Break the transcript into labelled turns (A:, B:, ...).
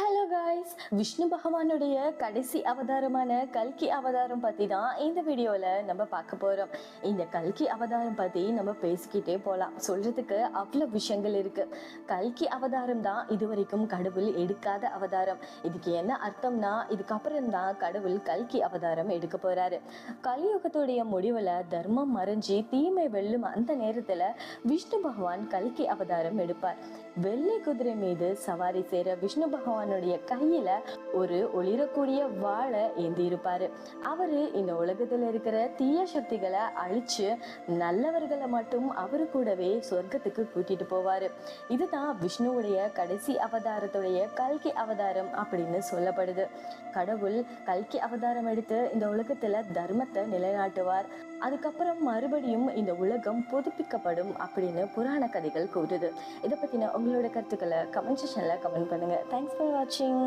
A: Hello guys Vishnu பகவானுடைய கடைசி அவதாரமான கல்கி அவதாரம் பற்றி தான் இந்த வீடியோவில் நம்ம பார்க்க போகிறோம் இந்த கல்கி அவதாரம் பற்றி நம்ம பேசிக்கிட்டே போகலாம் சொல்கிறதுக்கு அவ்வளோ விஷயங்கள் இருக்குது கல்கி அவதாரம் தான் இதுவரைக்கும் கடவுள் எடுக்காத அவதாரம். இதுக்கு என்ன அர்த்தம்னா இதுக்கப்புறம் தான் கடவுள் கல்கி அவதாரம் எடுக்க போகிறாரு கலியுகத்துடைய முடிவில் தர்மம் மறைஞ்சி தீமை வெல்லும் அந்த நேரத்தில் விஷ்ணு பகவான் கல்கி அவதாரம் எடுப்பார். வெள்ளை குதிரை மீது சவாரி சேர விஷ்ணு பகவானுடைய கையில ஒரு ஒளிரக்கூடிய வாழை ஏந்தி இருப்பாரு அவரு இந்த உலகத்துல இருக்கிற தீய சக்திகளை அழிச்சு நல்லவர்களை மட்டும் அவரு கூடவே சொர்க்கத்துக்கு கூட்டிட்டு போவாரு. இதுதான் விஷ்ணுவுடைய கடைசி அவதாரத்துடைய கல்கி அவதாரம் அப்படின்னு சொல்லப்படுது. கடவுள் கல்கி அவதாரம் எடுத்து இந்த உலகத்துல தர்மத்தை நிலைநாட்டுவார். அதுக்கப்புறம் மறுபடியும் இந்த உலகம் புதுப்பிக்கப்படும் அப்படின்னு புராண கதைகள் கூறுது. இதை பற்றின உங்களோட கருத்துக்களை கமெண்ட் செஷனில் கமெண்ட் பண்ணுங்கள் தேங்க்ஸ் ஃபார் வாட்சிங்